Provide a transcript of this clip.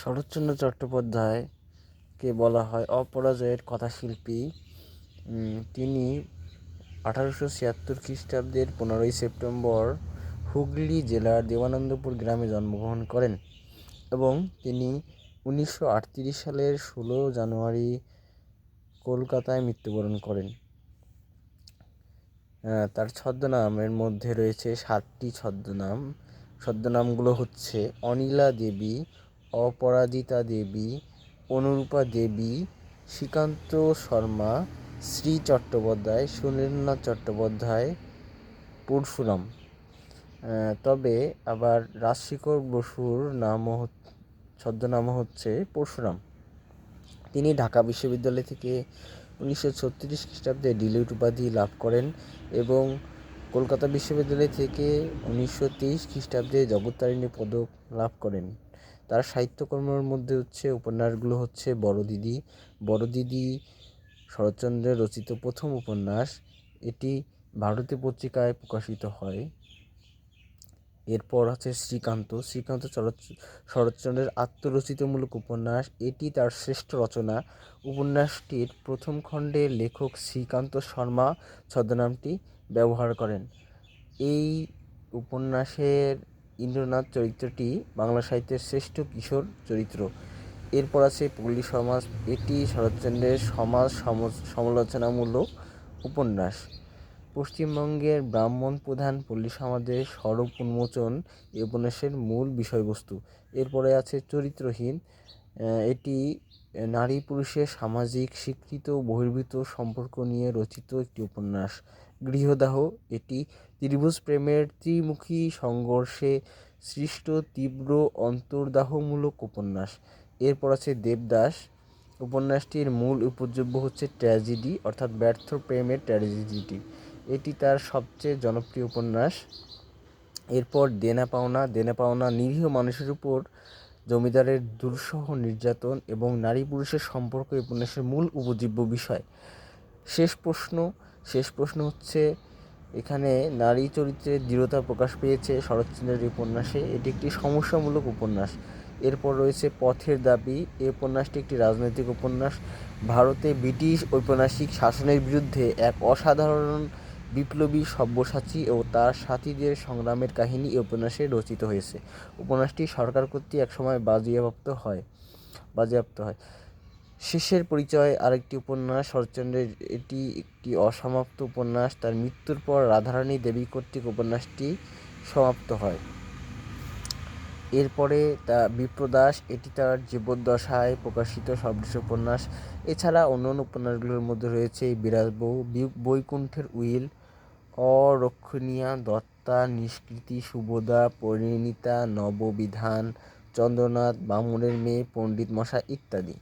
শরৎচন্দ্র চট্টোপাধ্যায়কে বলা হয় অপরাজয়ের কথাশিল্পী। তিনি আঠারোশো ছিয়াত্তর খ্রিস্টাব্দের পনেরোই সেপ্টেম্বর হুগলি জেলার দেবানন্দপুর গ্রামে জন্মগ্রহণ করেন এবং তিনি উনিশশো আটত্রিশ সালের ষোলো জানুয়ারি কলকাতায় মৃত্যুবরণ করেন। তার ছদ্মনামের মধ্যে রয়েছে সাতটি ছদ্মনাম। ছদ্মনামগুলো হচ্ছে অনিলা দেবী অপরাজিতা দেবী, অনুরূপা দেবী, শ্রীকান্ত শর্মা, শ্রী চট্টোপাধ্যায়, সুনীলনাথ চট্টোপাধ্যায়, পরশুরাম। তবে আবার রাজশেখর বসুর নামও ছদ্মনামও হচ্ছে পরশুরাম। তিনি ঢাকা বিশ্ববিদ্যালয় থেকে উনিশশো ছত্রিশ খ্রিস্টাব্দে ডিলিট উপাধি লাভ করেন এবং কলকাতা বিশ্ববিদ্যালয় থেকে উনিশশো তেইশ খ্রিস্টাব্দে জগত্তারিণী পদক লাভ করেন। তার সাহিত্যকর্মের মধ্যে হচ্ছে উপন্যাসগুলো হচ্ছে বড় দিদি বড় দিদি শরৎচন্দ্রের রচিত প্রথম উপন্যাস। এটি ভারতীয় পত্রিকায় প্রকাশিত হয়। এরপর আছে শ্রীকান্ত। শ্রীকান্ত শরৎচন্দ্রের আত্মরচিতমূলক উপন্যাস। এটি তার শ্রেষ্ঠ রচনা। উপন্যাসটির প্রথম খণ্ডে লেখক শ্রীকান্ত শর্মা ছদ্মনামটি ব্যবহার করেন। এই উপন্যাসের ইন্দ্রনাথ চরিত্রটি বাংলা সাহিত্যের শ্রেষ্ঠ কিশোর চরিত্র। এরপর আছে পল্লী সমাজ। এটি শরৎচন্দ্রের সমাজ সমালোচনামূলক উপন্যাস। পশ্চিমবঙ্গের ব্রাহ্মণ প্রধান পল্লী সমাজের স্বরূপ উন্মোচন এই উপন্যাসের মূল বিষয়বস্তু। এরপরে আছে চরিত্রহীন। এটি নারী পুরুষের সামাজিক, স্বীকৃত বহির্ভূত সম্পর্ক নিয়ে রচিত একটি উপন্যাস। গৃহদাহ, এটি ত্রিভুজ প্রেমের ত্রিমুখী সংঘর্ষে সৃষ্ট তীব্র অন্তর্দাহমূলক উপন্যাস। এরপর আছে দেবদাস। উপন্যাসটির মূল উপযোগ্য হচ্ছে ট্র্যাজেডি, অর্থাৎ ব্যর্থ প্রেমের ট্র্যাজেডিটি। এটি তার সবচেয়ে জনপ্রিয় উপন্যাস। এরপর দেনা পাওনা। দেনা পাওনা নিরীহ মানুষের উপর জমিদারের দুঃসহ নির্যাতন এবং নারী পুরুষের সম্পর্ক উপন্যাসের মূল উপজীব্য বিষয়। শেষ প্রশ্ন শেষ প্রশ্ন হচ্ছে, এখানে নারী চরিত্রের দৃঢ়তা প্রকাশ পেয়েছে শরৎচন্দ্রের উপন্যাসে। এটি একটি সমস্যামূলক উপন্যাস। এরপর রয়েছে পথের দাবি। এই উপন্যাসটি একটি রাজনৈতিক উপন্যাস। ভারতে ব্রিটিশ ঔপন্যাসিক শাসনের বিরুদ্ধে এক অসাধারণ বিপ্লবী সব্যসাচী ও তার সাথীদের সংগ্রামের কাহিনী এই উপন্যাসে রচিত হয়েছে। উপন্যাসটি সরকার কর্তৃক একসময় বাজেয়াপ্ত হয় বাজেয়াপ্ত হয়। শেষের পরিচয়, আরেকটি উপন্যাস, শরৎচন্দ্রের, এটি একটি অসমাপ্ত উপন্যাস। তার মৃত্যুর পর রাধারানী দেবী কর্তৃক উপন্যাসটি সমাপ্ত হয়। এরপরে তা বিপ্রদাস এটি তার জীবদ্দশায় প্রকাশিত সর্বশেষ উপন্যাস। এছাড়া অন্য অন্য উপন্যাসগুলোর মধ্যে রয়েছে বিরাজ বউ বৈকুণ্ঠের উইল অরক্ষণীয়া দত্তা নিষ্কৃতি সুবোধা পরিণীতা নববিধান চন্দ্রনাথ বামুনের মেয়ে পণ্ডিত মশা ইত্যাদি।